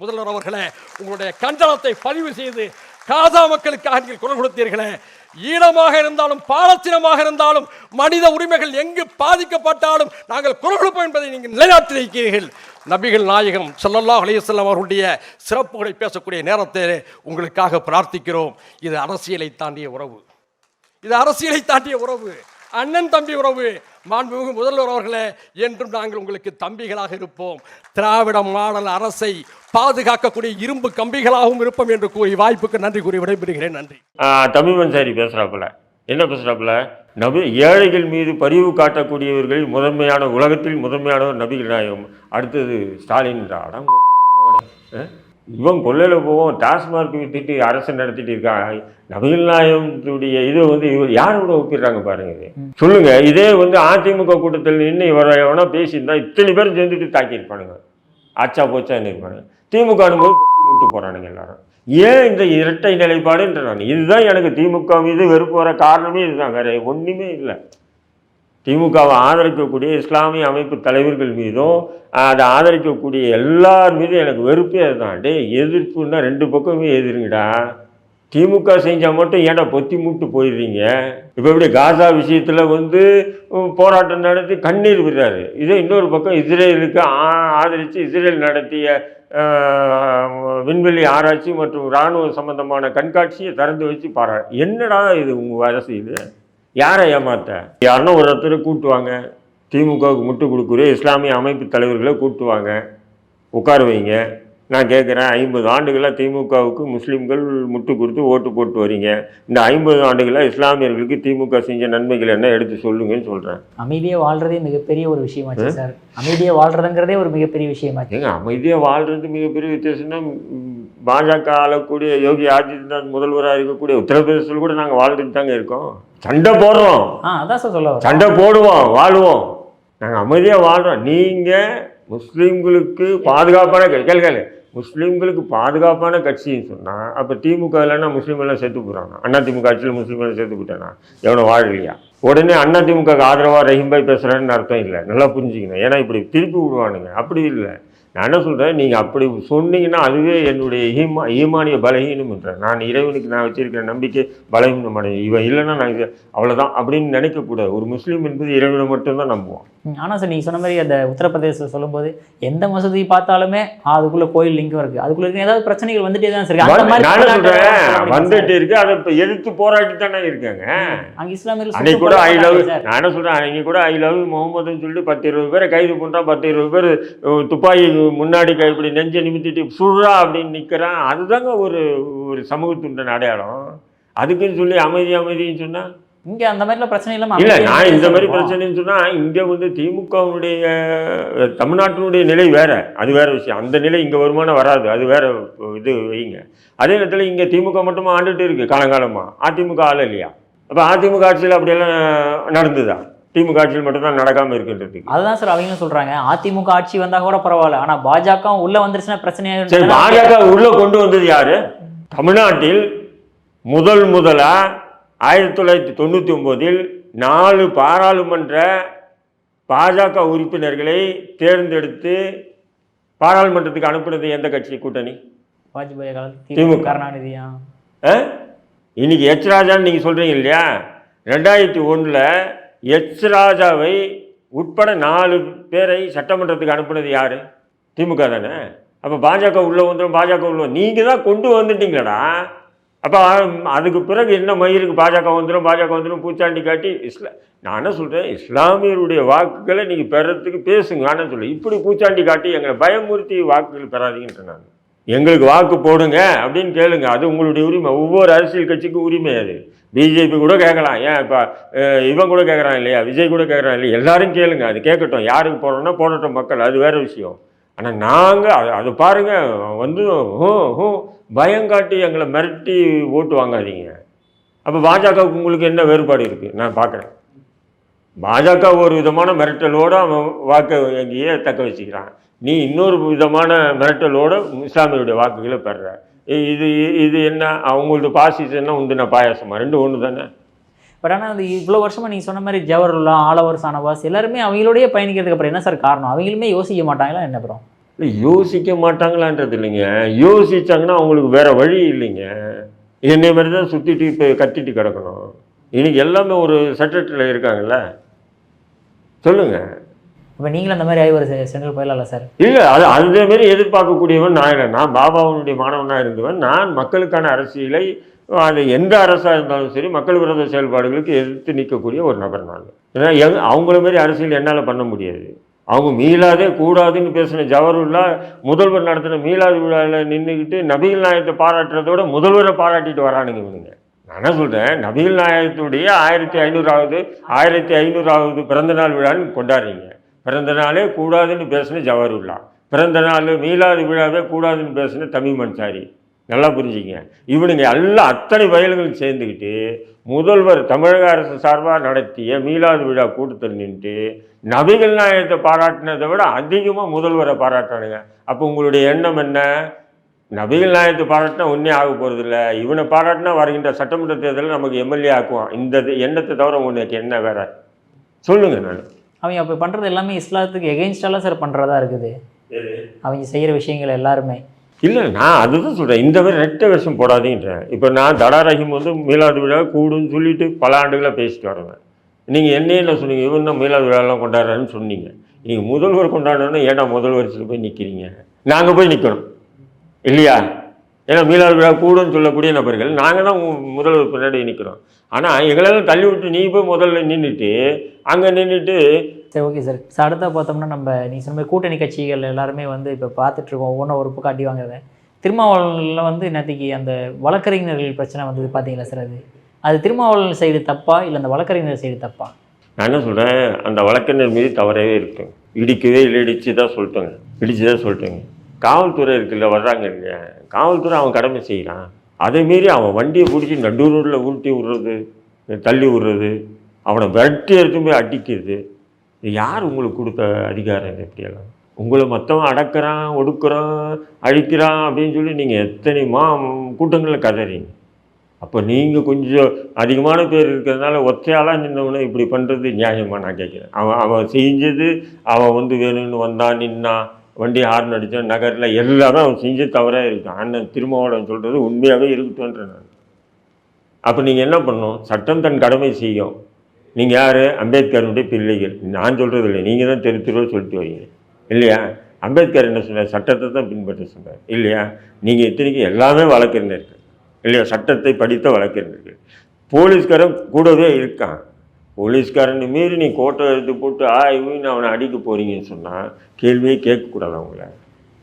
முதல்வர் அவர்களே உங்களுடைய கண்டனத்தை பதிவு செய்து காசா மக்களுக்காக நீங்கள் குரல் கொடுத்தீர்களே. ஈழமாக இருந்தாலும் பாலத்தினமாக இருந்தாலும் மனித உரிமைகள் எங்கு பாதிக்கப்பட்டாலும் நாங்கள் குரல் கொடுப்போம் என்பதை நீங்கள் நிலைநாட்டி இருக்கிறீர்கள். நபிகள் நாயகம் சல்லல்லா அலைஹி அவர்களுடைய சிறப்புகளை பேசக்கூடிய நேரத்தில் உங்களுக்காக பிரார்த்திக்கிறோம். இது அரசியலை தாண்டிய உறவு. இது அரசியலை தாண்டிய உறவு. அண்ணன் தம்பி உறவு. மாண்புமிகு முதல்வர் அவர்களே என்றும் நாங்கள் உங்களுக்கு தம்பிகளாக இருப்போம். திராவிட மாடல் அரசை பாதுகாக்கக்கூடிய இரும்பு கம்பிகளாகவும் இருப்போம் என்று கூறி வாய்ப்புக்கு நன்றி கூறி விடைபெறுகிறேன். நன்றி. தமிழ் சாரி பேசுகிறாப்புல என்ன பேசுகிறாப்புல நபி ஏழைகள் மீது பரிவு காட்டக்கூடியவர்கள் முதன்மையான உலகத்தில் முதன்மையானவர் நபிகள் நாயகம் அடுத்தது ஸ்டாலின். அடம் இவன் கொள்ளையில் போவோம் டாஸ்மார்க் வித்துட்டு அரசு நடத்திட்டு இருக்காங்க. நபிகள் நாயகத்துடைய இது வந்து இவர் யாரோட ஒப்பிடுறாங்க பாருங்க இது? சொல்லுங்க இதே வந்து அதிமுக கூட்டத்தில் நின்று இவரை எவனா பேசியிருந்தா இத்தனை பேர் சேர்ந்துட்டு தாக்கியிருப்பானுங்க. ஆச்சா போச்சான்னு இருப்பானுங்க. திமுக போது முட்டு போறானுங்க எல்லாரும். ஏன் இந்த இரட்டை நிலைப்பாடுன்ற நான்? இதுதான் எனக்கு திமுக மீது வெறுப்பு வர காரணமே இதுதான். வேற ஒன்றுமே இல்லை. திமுகவை ஆதரிக்கக்கூடிய இஸ்லாமிய அமைப்பு தலைவர்கள் மீதும் அதை ஆதரிக்கக்கூடிய எல்லார் மீதும் எனக்கு வெறுப்பே அதுதான். எதிர்ப்புன்னா ரெண்டு பக்கமே எதிருங்கடா. திமுக செஞ்சால் மட்டும் ஏன்டா பொத்தி மூட்டு போயிடுறீங்க? இப்போ இப்படி காசா விஷயத்தில் வந்து போராட்டம் நடத்தி கண்ணீர் விடுறாரு. இதே இன்னொரு பக்கம் இஸ்ரேலுக்கு ஆ- ஆதரித்து இஸ்ரேல் நடத்திய விண்வெளி ஆராய்ச்சி மற்றும் இராணுவ சம்பந்தமான கண்காட்சியை திறந்து வச்சு பாரா என்னடா இது உங்கள் வேலை செய்யுது யாரை ஏமாத்த? யாருன்னா ஒரு ஒருத்தரை கூட்டுவாங்க. திமுகவுக்கு முட்டு கொடுக்குற இஸ்லாமிய அமைப்பு தலைவர்களை கூட்டுவாங்க. உட்கார வைங்க. நான் கேட்குறேன் ஐம்பது ஆண்டுகளாக திமுகவுக்கு முஸ்லீம்கள் முட்டு கொடுத்து ஓட்டு போட்டு வரீங்க. இந்த ஐம்பது ஆண்டுகளாக இஸ்லாமியர்களுக்கு திமுக செஞ்ச நன்மைகள் என்ன? எடுத்து சொல்லுங்கன்னு சொல்கிறேன் அமைதியா வாழ்றதே மிகப்பெரிய ஒரு விஷயமாச்சு சார். அமைதியா வாழ்றதுங்கிறதே ஒரு மிகப்பெரிய விஷயமாச்சு. அமைதியாக வாழ்றது மிகப்பெரிய வித்தியாசம்னா பாஜக ஆளக்கூடிய யோகி ஆதித்யநாத் முதல்வராக இருக்கக்கூடிய உத்தரப்பிரதேசத்தில் கூட நாங்கள் வாழ்ந்துட்டு தாங்க இருக்கோம். சண்டை போடுறோம். ஆ அதான் சார் சொல்ல வரேன் சண்டை போடுவோம் வாழுவோம். நாங்கள் அமைதியாக வாழ்கிறோம் நீங்கள் முஸ்லீம்களுக்கு பாதுகாப்பான கட்சி கேளு கேளு. முஸ்லீம்களுக்கு பாதுகாப்பான கட்சின்னு சொன்னால் அப்போ திமுக இல்லைன்னா முஸ்லீம் எல்லாம் சேர்த்து போகிறாங்க அண்ணா திமுக ஆட்சியில் முஸ்லீம் எல்லாம் சேர்த்து போட்டானா? எவனோ வாழலையா உடனே அண்ணா திமுக ஆதரவாக ரஹீம்பாய் பேசுகிறேன்னு அர்த்தம் இல்லை. நல்லா புரிஞ்சுக்கணும். ஏன்னா இப்படி திருப்பி விடுவானுங்க. அப்படி இல்லை. நான் என்ன சொல்கிறேன் நீங்கள் அப்படி சொன்னீங்கன்னா அதுவே என்னுடைய ஈமா ஈமானிய பலகீனம்ன்றேன் நான் இறைவனுக்கு நான் வச்சிருக்கிற நம்பிக்கை பலகீனம் அடையும் இவன் இல்லைன்னா நான் இது அவ்வளோதான் அப்படின்னு நினைக்கக்கூடாது. ஒரு முஸ்லீம் என்பது இறைவனை மட்டும்தான் நம்புவான். ம், ஆனா சார் நீங்க சொன்ன மாதிரி அந்த உத்தரப்பிரதேசத்தில் சொல்லும்போது எந்த மசூதி பார்த்தாலுமே அதுக்குள்ள கோயில் லிங்கும் இருக்கு. அதுக்குள்ள இருக்க. ஏதாவது பிரச்சனைகள் வந்துட்டே தான் சார். அந்த மாதிரி சொல்கிறேன் வந்துட்டு இருக்கு. அதை இப்போ எதிர்த்து போராட்டி தானே இருக்காங்க? அங்க இஸ்லாமியர்கள் அன்னைக்கு கூட ஐ லவ். நான் என்ன சொல்கிறேன் அன்னைக்கு கூட ஐ லவ் முகமதுன்னு சொல்லிட்டு பத்து இருபது பேரை கைது பண்ணுறான் பத்து இருபது பேர் துப்பாக்கி முன்னாடி கை இப்படி நெஞ்சை நிமித்திட்டு சுடுறா அப்படின்னு நிற்கிறான் அதுதாங்க ஒரு ஒரு சமூகத்துண்ட அடையாளம். அதுக்குன்னு சொல்லி அமைதி அமைதின்னு சொன்னா இங்க அந்த மாதிரிலாம் பிரச்சனை இல்லாம இல்ல நான் இந்த மாதிரி. பிரச்சனைன்னு சொன்னா இங்க வந்து திமுகவுடைய தமிழ்நாட்டினுடைய நிலை வேற. அது வேற விஷயம். அந்த நிலை இங்க வருமானம் வராது. அது வேற இது வைங்க. அதே நேரத்தில் இங்க திமுக மட்டுமா ஆண்டுட்டு இருக்கு காலங்காலமா? அதிமுக ஆள் இல்லையா? அப்ப அதிமுக ஆட்சியில் அப்படியெல்லாம் நடந்துதா? திமுக ஆட்சியில் மட்டும்தான் நடக்காம இருக்கின்றதுக்கு அதுதான் சார் அவங்களும் சொல்றாங்க. அதிமுக ஆட்சி வந்தா கூட பரவாயில்ல. ஆனா பாஜக உள்ள வந்துருச்சுன்னா பிரச்சனையா சரி பாஜக உள்ள கொண்டு வந்தது யாரு? தமிழ்நாட்டில் முதல் முதலா ஆயிரத்தி தொள்ளாயிரத்தி தொண்ணூற்றி ஒம்போதில் நாலு பாராளுமன்ற பாஜக உறுப்பினர்களை தேர்ந்தெடுத்து பாராளுமன்றத்துக்கு அனுப்புனது எந்த கட்சி? கூட்டணி? வாஜ்பாய் காலத்தில் திமுக. கருணாநிதியா? இன்னைக்கு எச் ராஜான்னு நீங்கள் சொல்கிறீங்க இல்லையா? ரெண்டாயிரத்தி ஒன்றில் எச் ராஜாவை உட்பட நாலு பேரை சட்டமன்றத்துக்கு அனுப்புனது யார்? திமுக தானே. அப்போ பாஜக உள்ளே வந்துடும் பாஜக உள்ள நீங்கள் தான் கொண்டு வந்துட்டீங்களடா. அப்போ அதுக்கு பிறகு என்ன மயிருக்கு பாஜக வந்துடும் பாஜக வந்துடும் பூச்சாண்டி காட்டி இஸ்லா நான் என்ன சொல்கிறேன் இஸ்லாமியருடைய வாக்குகளை நீங்கள் பெறத்துக்கு பேசுங்க ஆனால் சொல்லு இப்படி பூச்சாண்டி காட்டி எங்களை பயமுறுத்தி வாக்குகள் பெறாதீங்கன்ற நான். எங்களுக்கு வாக்கு போடுங்க அப்படின்னு கேளுங்க அது உங்களுடைய உரிமை ஒவ்வொரு அரசியல் கட்சிக்கும் உரிமை அது. பிஜேபி கூட கேட்கலாம். ஏன் இப்போ இவன் கூட கேட்குறான் இல்லையா? விஜய் கூட கேட்குறான் இல்லையா? எல்லாரும் கேளுங்க. அது கேட்கட்டும். யாருக்கு போடணும்னா போடட்டும் மக்கள். அது வேறு விஷயம். ஆனால் நாங்கள் அது அது பாருங்கள் வந்து ஹூ ஹூ பயங்காட்டி எங்களை மிரட்டி ஓட்டு வாங்காதீங்க. அப்போ பாஜகவுக்கு உங்களுக்கு என்ன வேறுபாடு இருக்குது நான் பார்க்குறேன் பாஜக ஒரு விதமான மிரட்டலோடு அவன் வாக்கை எங்கேயே தக்க வச்சுக்கிறான். நீ இன்னொரு விதமான மிரட்டலோடு இஸ்லாமியருடைய வாக்குகளை பெறுற இது இது என்ன? அவங்களது பாசிசன்னா உண்டுன பாயாசமா? ரெண்டு ஒன்று தானே பட் ஆனால் அது இவ்வளோ வருஷமா நீங்க சொன்ன மாதிரி ஜவஹர்லா ஆலவர் சானவாஸ் எல்லாருமே அவங்களோடய பயணிக்கிறதுக்கு அப்புறம் என்ன சார் காரணம்? அவங்களுமே யோசிக்க மாட்டாங்களா என்ன அப்புறம் இல்லை யோசிக்க மாட்டாங்களான்றது இல்லைங்க. யோசிச்சாங்கன்னா அவங்களுக்கு வேற வழி இல்லைங்க. என்னை மாதிரி தான் சுற்றிட்டு இப்போ கத்திட்டு கிடக்கணும். இன்னைக்கு எல்லாமே ஒரு சட்டத்தில் இருக்காங்கல்ல? சொல்லுங்க. இப்போ நீங்களும் அந்த மாதிரி ஆகி ஒரு சென்ட்ரல் போயிடலாம் சார்? இல்லை அது அந்த மாரி எதிர்பார்க்கக்கூடியவன் நான் இல்லை. நான் பாபாவுடைய மாணவனாக இருந்தவன். நான் மக்களுக்கான அரசியலை அது எந்த அரசாக இருந்தாலும் சரி மக்கள் விரோத செயல்பாடுகளுக்கு எதிர்த்து நிற்கக்கூடிய ஒரு நபர் நான். ஏன்னா எங் அவங்கள மாரி அரசியல் என்னால் பண்ண முடியாது. அவங்க மீளாதே கூடாதுன்னு பேசின ஜவஹர்லா முதல்வர் நடத்தின மீளாது விழாவில் நின்றுக்கிட்டு நபிகள் நாயகத்தை பாராட்டுறதோட முதல்வரை பாராட்டிட்டு வரானுங்க இவனுங்க. நான் சொல்கிறேன் நபிகள் நாயகத்துடைய ஆயிரத்தி ஐநூறாவது ஆயிரத்தி ஐநூறாவது பிறந்த நாள் விழான்னு கொண்டாடுறீங்க. பிறந்த நாளே கூடாதுன்னு பேசின ஜவஹர்லா பிறந்த நாள் மீலாது விழாவே கூடாதுன்னு பேசின தமிழ் மன்சாரி. நல்லா புரிஞ்சுங்க. இவனுங்க எல்லாம் அத்தனை வயல்களும் சேர்ந்துக்கிட்டு முதல்வர் தமிழக அரசு சார்பாக நடத்திய மீலாது விழா கூட்டத்தில் நின்று நபிகள் நாயகத்தை பாராட்டினதை விட அதிகமாக முதல்வரை பாராட்டுறானுங்க அப்போ உங்களுடைய எண்ணம் என்ன? நபிகள் நாயகத்தை பாராட்டினா ஒன்றே ஆக போகிறதில்ல இவனை பாராட்டினா வருகின்ற சட்டமன்ற தேர்தலில் நமக்கு எம்எல்ஏ ஆக்குவான். இந்த இது- எண்ணத்தை தவிர உனக்கு என்ன வேற? சொல்லுங்கள் நான். அவங்க அப்போ பண்ணுறது எல்லாமே இஸ்லாத்துக்கு எகெயின்ஸ்டாலாம் சார் பண்ணுறதா இருக்குது. அவங்க செய்கிற விஷயங்கள் எல்லாருமே. இல்லை நான் அதுதான் சொல்கிறேன் இந்த மாதிரி ரெட்டை வருஷம் போடாதீன்றேன் இப்போ நான் தடா ரஹீம் வந்து மீலாது விழா கூடுன்னு சொல்லிட்டு பல ஆண்டுகளாக பேசிட்டு வரேன். நீங்கள் என்ன என்ன சொன்னீங்க? இவன் தான் மீலாது விழாலாம் கொண்டாடுறான்னு சொன்னீங்க. நீங்கள் முதல்வர் கொண்டாடணும்னா ஏன்டா முதல் வரிசையில் போய் நிற்கிறீங்க நாங்கள் போய் நிற்கணும் இல்லையா? ஏன்னா மீலாது விழா கூடுன்னு சொல்லக்கூடிய நபர்கள் நாங்கள் தான் முதல்வர் பின்னாடி நிற்கிறோம் ஆனால் எங்களெல்லாம் தள்ளி விட்டு நீ போய் முதல்ல நின்றுட்டு அங்கே நின்றுட்டு சரி ஓகே சார். சார் அடுத்தா பார்த்தோம்னா நம்ம நீங்கள் சொன்ன கூட்டணி கட்சிகள் எல்லாருமே வந்து இப்போ பார்த்துட்ருக்கோம். ஒவ்வொன்றும் ஒரு பக்கம் காட்டி வாங்குறத. திருமாவளவனில் வந்து நேற்றுக்கு அந்த வழக்கறிஞர்கள் பிரச்சனை வந்தது பார்த்தீங்களா சார் அது? அது திருமாவளவன் சைடு தப்பா? இல்லை அந்த வழக்கறிஞர் சைடு தப்பா? நான் என்ன சொல்கிறேன் அந்த வழக்கறிஞர் மீது தவறவே இருக்குங்க இடிக்கவே இல்லை இடிச்சு தான் சொல்லிட்டோங்க. இடிச்சு தான் சொல்லிட்டோங்க. காவல்துறை இருக்குல்ல வர்றாங்க இல்லையா? காவல்துறை அவன் கடமை செய்கிறான். அதை மீறி அவன் வண்டியை பிடிச்சி நடு ரோட்டில் உருட்டி விடுறது தள்ளி விடுறது அவனை விரட்டி எடுத்து போய் அடிக்கிறது. இது யார் உங்களுக்கு கொடுத்த அதிகாரம் இது உங்களை மொத்தமாக அடக்கிறான் ஒடுக்குறான் அழிக்கிறான் அப்படின்னு சொல்லி நீங்கள் எத்தனை மா கூட்டங்களில் கதறீங்க? அப்போ நீங்கள் கொஞ்சம் அதிகமான பேர் இருக்கிறதுனால ஒத்தையாளாக நின்றவனை இப்படி பண்ணுறது நியாயமாக நான் கேட்குறேன். அவன் அவன் செஞ்சது அவன் வந்து வேணும்னு வந்தான் நின்னான். வண்டி ஹார்ன் அடித்தான் நகரில் எல்லாமே அவன் செஞ்சு தவறாக இருக்கான். அண்ணன் திருமாவளவன் சொல்கிறது உண்மையாகவே இருக்கட்டும்ன்ற நான். அப்போ நீங்கள் என்ன பண்ணணும்? சட்டம் தன் கடமை செய்யும். நீங்கள் யார்? அம்பேத்கருடைய பிள்ளைகள். நான் சொல்கிறது இல்லை நீங்கள் தான் தெரு தெருவாக சொல்லிட்டு வரீங்க. இல்லையா? அம்பேத்கர் என்ன சொன்னார்? சட்டத்தை தான் பின்பற்ற சொன்னார். இல்லையா? நீங்கள் இத்தனைக்கு எல்லாமே வழக்கறிஞர்கள். இல்லையா? சட்டத்தை படித்த வழக்கறிஞர்கள். போலீஸ்காரன் கூடவே இருக்கான். போலீஸ்காரன் மீறி நீ கோட்டை எடுத்து போட்டு ஆய்வுன்னு அவனை அடிக்க போகிறீங்கன்னு சொன்னால் கேள்வியே கேட்கக்கூடாது அவங்கள.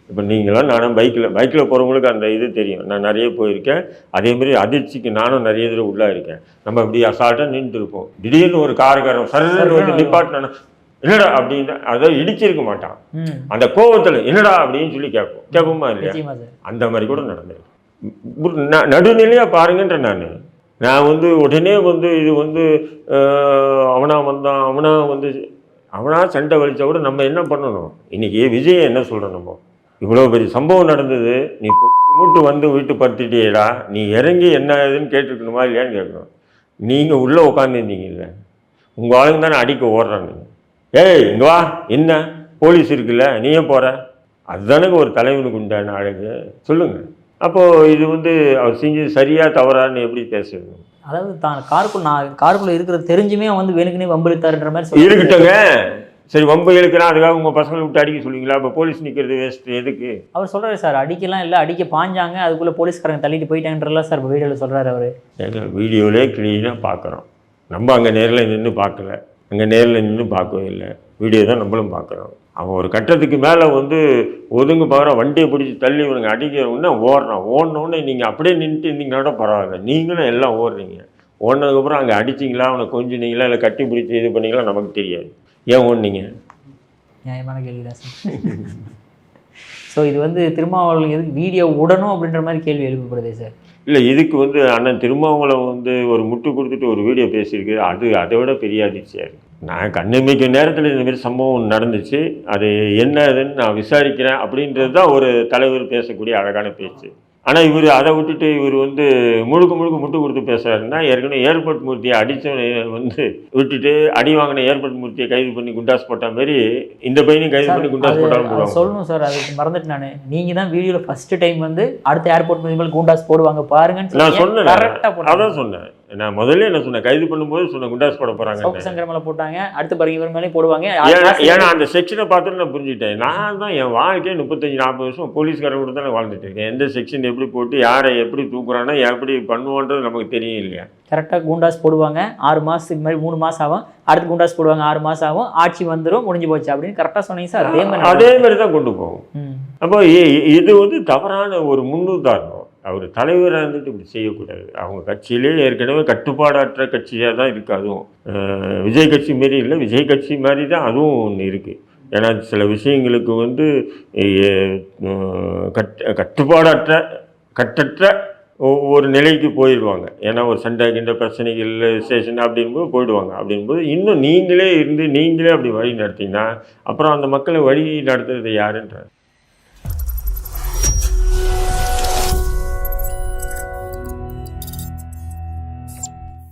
இப்போ நீங்களாம் நானும் பைக்கில் பைக்கில் போகிறவங்களுக்கு அந்த இது தெரியும். நான் நிறைய போயிருக்கேன். அதேமாரி அதிர்ச்சிக்கு நானும் நிறைய இதில் உள்ளே இருக்கேன் நம்ம இப்படி அசால்ட்டாக நின்றுட்டு இருப்போம் திடீர்னு ஒரு காருக்காரன் சரன்னு வந்து நிப்பாட்டினா என்னடா? அப்படின்னு அதை இடிச்சிருக்க மாட்டான். அந்த கோவத்தில் என்னடா? அப்படின்னு சொல்லி கேட்போம். கேட்போமா இல்லையா? அந்த மாதிரி கூட நடந்திருக்கு. ஒரு ந- நடுநிலையா பாருங்கன்ற நான். நான் வந்து உடனே வந்து இது வந்து அவனாக அவனா வந்தான் அவனா வந்து அவனா சண்டை வலித்த கூட நம்ம என்ன பண்ணணும்? இன்றைக்கி விஜய் என்ன சொல்கிறோம் நம்ம? இவ்வளோ பெரிய சம்பவம் நடந்தது நீ மூட்டு வந்து வீட்டு படுத்திட்டியேடா நீ இறங்கி என்ன ஏதுன்னு கேட்டுருக்கணுமா இல்லையான்னு கேட்கணும். நீங்கள் உள்ளே உட்காந்துருந்தீங்கல்ல உங்கள் ஆளுங்க தானே அடிக்க ஓடுறாங்க. ஏய் இங்கே வா என்ன? போலீஸ் இருக்குல்ல நீயே போகிற அதுதானுங்க ஒரு தலைவனுக்கு உண்டான அழகு. சொல்லுங்கள் அப்போது இது வந்து அவர் செஞ்சது சரியா தவறான்னு எப்படி பேசுறது? அதாவது தான் காருக்குள்ள நான் காருக்குள்ள இருக்கிறது தெரிஞ்சுமே வந்து வேணுக்குனே வம்பிழுத்தாருன்ற மாதிரி இருக்கட்டுங்க. சரி வம்பு இழுக்கிறான் அதுக்காக உங்கள் பசங்களை விட்டு அடிக்க சொல்லுவீங்களா? அப்போ போலீஸ் நிற்கிறது வேஸ்ட் எதுக்கு? அவர் சொல்றாரு சார் அடிக்கலாம் இல்லை அடிக்க பாஞ்சாங்க அதுக்குள்ள போலீஸ்காரங்க தள்ளிட்டு போயிட்டாங்கன்றலாம் சார் வீடியோவில் சொல்றாரு அவரு. ஏங்க வீடியோவிலே க்ளீனாக பார்க்குறோம் நம்ம அங்கே நேரில் நின்று பார்க்கல. அங்கே நேரில் நின்று பார்க்கவே இல்லை. வீடியோ தான் நம்மளும் பார்க்குறோம் அவன் ஒரு கட்டத்துக்கு மேலே வந்து ஒதுங்க பாரு வண்டியை பிடிச்சி தள்ளி இவனுங்க உடனே ஓடுறான். ஓடினோடனே நீங்கள் அப்படியே நின்றுட்டு இருந்தீங்கன்னா கூட பரவாயில்ல. நீங்களும் எல்லாம் ஓடுறீங்க. ஓடினதுக்கப்புறம் அங்கே அடிச்சிங்களா அவனை கொஞ்சினீங்களா இல்லை கட்டி பிடிச்சி இது பண்ணீங்களா நமக்கு தெரியாது. ஏன் ஓடுனீங்க? நியாயமான கேள்வி தான் சார். ஸோ இது வந்து திருமாவளவன் எதுக்கு வீடியோ விடணும் அப்படின்ற மாதிரி கேள்வி எழுப்பப்படுதே சார். இல்லை இதுக்கு வந்து அண்ணன் திருமாவளவன் வந்து ஒரு முட்டு கொடுத்துட்டு ஒரு வீடியோ பேசியிருக்கு. அது அதை விட பெரிய அதிர்ச்சியாக இருக்குது நான் கண்ணமைக்க நேரத்தில் இந்த மாதிரி சம்பவம் நடந்துச்சு. அது என்ன இதுன்னு நான் விசாரிக்கிறேன் அப்படின்றது தான் ஒரு தலைவர் பேசக்கூடிய அழகான பேச்சு. ஆனால் இவர் அதை விட்டுட்டு இவர் வந்து முழுக்க முழுக்க முட்டு கொடுத்து பேசுறாருன்னா ஏற்கனவே ஏர்போர்ட் மூர்த்தியை அடித்தவனை வந்து விட்டுட்டு அடி வாங்கின ஏர்போர்ட் மூர்த்தியை கைது பண்ணி குண்டாஸ் போட்ட மாதிரி இந்த பையனையும் கைது பண்ணி குண்டாஸ் போட்டாலும் சொல்லணும் சார் அதுக்கு மறந்துட்டு நான். நீங்க தான் வீடியோல ஃபர்ஸ்ட் டைம் வந்து அடுத்த ஏர்போர்ட் மேல் குண்டாஸ் போடுவாங்க பாருங்கன்னு நான் சொன்னேன். அதான் சொன்னேன். நான் முதல்ல என்ன சொன்னேன்? கைது பண்ணும்போது சொன்னேன் குண்டாஸ் போட போறாங்க மேல போட்டாங்க அடுத்து பாருங்க இவர் மேலே போடுவாங்க. ஏன்னா அந்த செக்ஷனை பார்த்துட்டு நான் புரிஞ்சுட்டேன் நான் தான் என் வாழ்க்கையே முப்பத்தஞ்சு நாற்பது வருஷம் போலீஸ்காரங்க கூட தான் வாழ்ந்துட்டு இருக்கேன். எந்த செக்ஷன் எப்படி போட்டு யாரை எப்படி தூக்குறான்னா எப்படி பண்ணுவோன்றது நமக்கு தெரியும் இல்லையா? கரெக்டாக குண்டாஸ் போடுவாங்க. ஆறு மாதத்துக்கு மாதிரி மூணு மாதம் ஆகும். அடுத்து குண்டாஸ் போடுவாங்க ஆறு மாதம் ஆகும். ஆட்சி வந்துடும் முடிஞ்சு போச்சு அப்படின்னு கரெக்டாக சொன்னீங்க சார் அதே மாதிரி அதே மாதிரி தான் கொண்டு போகும். அப்போ இது வந்து தவறான ஒரு முன்னுதாரணம். அவர் தலைவராக இருந்துட்டு இப்படி செய்யக்கூடாது. அவங்க கட்சியிலே ஏற்கனவே கட்டுப்பாடற்ற கட்சியாக தான் இருக்கு அதுவும். விஜய் கட்சி மாரி இல்லை. விஜய் கட்சி மாதிரி தான் அதுவும் ஒன்று இருக்குது ஏன்னா சில விஷயங்களுக்கு வந்து கட் கட்டுப்பாடற்ற கட்டற்ற ஒரு நிலைக்கு போயிடுவாங்க ஏன்னா ஒரு சண்டை கிண்ட பிரச்சனைகள் ஸ்டேஷன் அப்படின்போது போயிடுவாங்க. அப்படின்போது இன்னும் நீங்களே இருந்து நீங்களே அப்படி வழி நடத்திங்கன்னா அப்புறம் அந்த மக்களை வழி நடத்துறது யாருன்ற